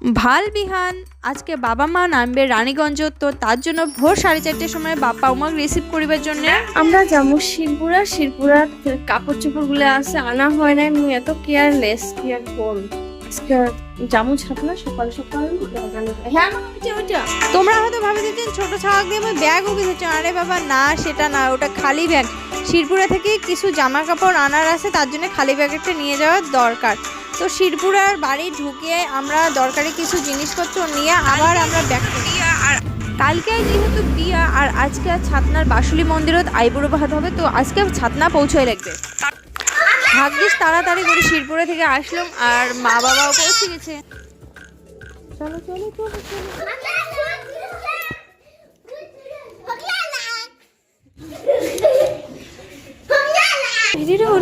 ভালো বিহান। আজকে বাবা মা নামবে রানীগঞ্জ তো তার জন্য ভোর সাড়ে চারটের সময় বাপ্পা উমাক রিসিভ করিবার জন্য। আমরা যাব শিরপুরা শিরপুরার কাপড় চোপড়গুলো আছে আনা হয় না আমি এত কেয়ারলেস কি আর করব জামু ছাপ সকাল সকাল হ্যাঁ। তোমরা হয়তো ভাবে দিচ্ছেন ছোট ছাওয়াক দিয়ে ব্যাগও কিনেছো। আরে বাবা না সেটা না ওটা খালি ব্যাগ শিরপুরা থেকে কিছু জামা কাপড় আনার আছে তার জন্য খালি ব্যাগ একটা নিয়ে যাওয়ার দরকার। তো শিরপুরার বাড়ি ঢুকে আমরা দরকারি কিছু জিনিসপত্র নিয়ে আবার আমরা আর কালকে যেহেতু বিয়া আর আজকে ছাতনার বাসুলি মন্দিরত আইবুড়ো ভাত হবে তো আজকে ছাতনা পৌঁছায় লাগবে। ভাগ্যিস তাড়াতাড়ি করে শিরপুরে থেকে আসলাম আর মা বাবাও পৌঁছে গেছে। চলো চলো চলো চলো।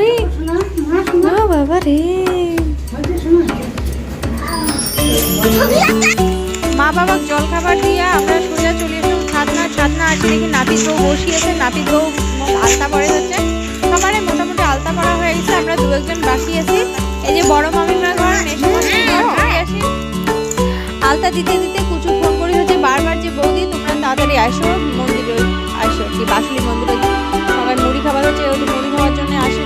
রে বাবা রে। মা বাবা জল খাবার দিয়া আমরা সোজা চলে এসলাম ছাদনা ছাদনা আছে দেখি নাপিত বউ বসিয়েছে নাপিত বউ আলতা পরে হচ্ছে সবারে মোটামুটি আলতা পরা হয়ে গেছে, আমরা দু একজন বাকি আছি। এই যে বড় মামিমার ঘর আছি। আলতা দিতে দিতে কুচু ফোন করি হচ্ছে, বারবার যে বৌদি, তোমরা তাড়াতাড়ি আসো, মন্দিরে আসো, কি বাসুলি মন্দিরে। সবাই মুড়ি খাবার হচ্ছে ওটি মুড়ি খাওয়ার জন্য আশীর্বাদ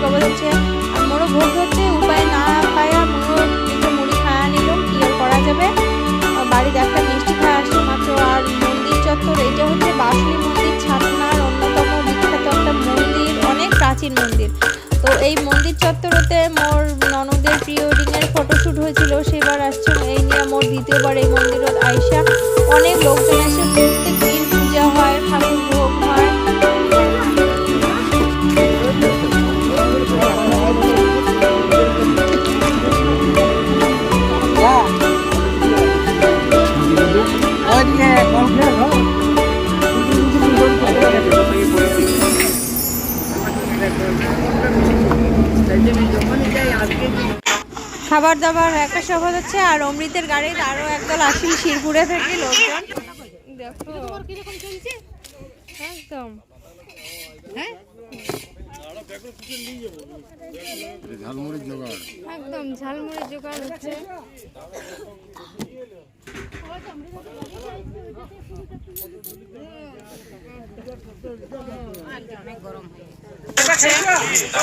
প্রাচীন মন্দির। তো এই মন্দির চত্বরতে মোর ননদের প্রি ওয়েডিংয়ের ফটোশ্যুট হয়েছিল, সেবার আসছে। এই নিয়ে মোর দ্বিতীয়বার এই মন্দিরত আইসা অনেক লোকজন এসে প্রত্যেক দিন পূজা হয়, ঠাকুর ভোগ হয়। খাবার দাবার একটা সভা হচ্ছে আর অমৃতের গাড়িতে আরও একদল আসিল শিরপুরে থেকে লোকজন। দেখো। একদম। ঝালমুড়ির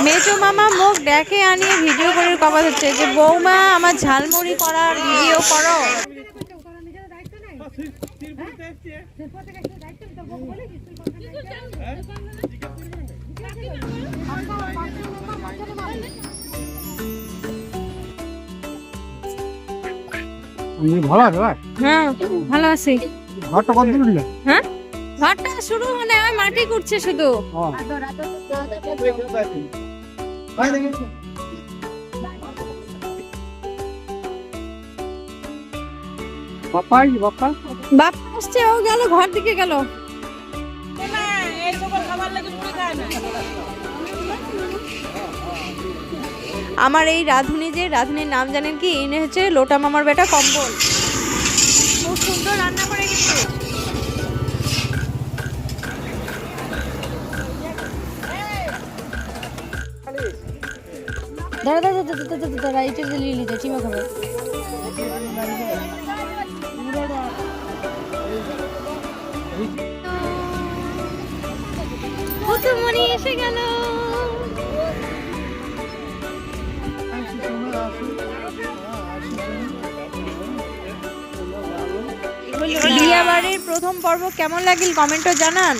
মেজো মামা মুখ দেখে আনিয়ে ভিডিও করে কবা হচ্ছে যে বৌমা আমার ঝালমুড়ি করার ভিডিও করো। ভালো আছে ভাই। হ্যাঁ ভালো আছি। ঘরটা কত দূর হ্যাঁ? ঘরটা শুরু মানে ওই মাটি করছে শুধু। বাপ্পা আইছি বাপ আসছে ও গেল ঘর দিকে গেল। আমার এই রাধুনি যে রাধুনির নাম জানেন কি? ইনি হচ্ছে লোটা মামার বেটা কম্বল। দাঁড়া দাঁড়া দাঁড়া দাঁড়া দাঁড়া দাঁড়া এটা লিলি দে চিমা খাবে। মনি এসে গেল। বিয়া বাড়ির প্রথম পর্ব কেমন লাগিল? কমেন্টও জানান।